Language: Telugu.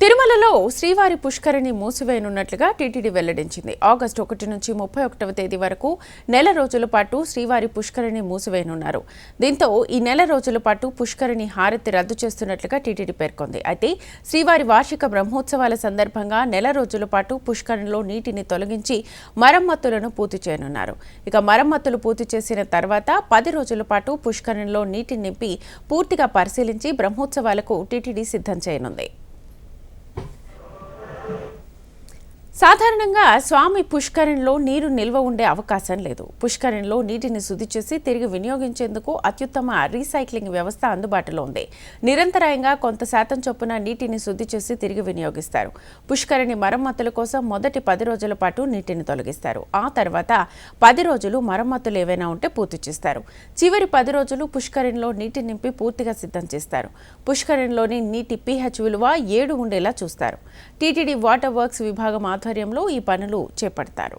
తిరుమలలో శ్రీవారి పుష్కరిణి మూసివేయనున్నట్లుగా టీటీడీ వెల్లడించింది. ఆగస్టు ఒకటి నుంచి ముప్పై ఒకటవ తేదీ వరకు నెల రోజుల పాటు శ్రీవారి పుష్కరిణి మూసివేయనున్నారు. దీంతో ఈ నెల రోజుల పాటు పుష్కరిణి హారతి రద్దు చేస్తున్నట్లుగా టీటీడీ పేర్కొంది. అయితే శ్రీవారి వార్షిక బ్రహ్మోత్సవాల సందర్భంగా నెల రోజుల పాటు పుష్కరిణిలో నీటిని తొలగించి మరమ్మతులను పూర్తి చేయనున్నారు. ఇక మరమ్మతులు పూర్తి చేసిన తర్వాత పది రోజుల పాటు పుష్కరిణిలో నీటిని నింపి పూర్తిగా పరిశీలించి బ్రహ్మోత్సవాలకు టీటీడీ సిద్ధం చేయనుంది. సాధారణంగా స్వామి పుష్కరణలో నీరు నిల్వ ఉండే అవకాశం లేదు. పుష్కరిణిలో నీటిని శుద్ధి చేసి తిరిగి వినియోగించేందుకు అత్యుత్తమ రీసైక్లింగ్ వ్యవస్థ అందుబాటులో ఉంది. నిరంతరాయంగా కొంత శాతం చొప్పున నీటిని శుద్ధి చేసి తిరిగి వినియోగిస్తారు. పుష్కరిణి మరమ్మతుల కోసం మొదటి పది రోజుల పాటు నీటిని తొలగిస్తారు. ఆ తర్వాత పది రోజులు మరమ్మతులు ఏవైనా ఉంటే పూర్తి చేస్తారు. చివరి పది రోజులు పుష్కరిణిలో నీటి నింపి పూర్తిగా సిద్ధం చేస్తారు. పుష్కరిణిలోని నీటి పీహెచ్ విలువ ఏడు ఉండేలా చూస్తారు. టీటీడీ వాటర్ వర్క్స్ విభాగం ఆధ్వర్యంలో ఈ పనులు చేపడతారు.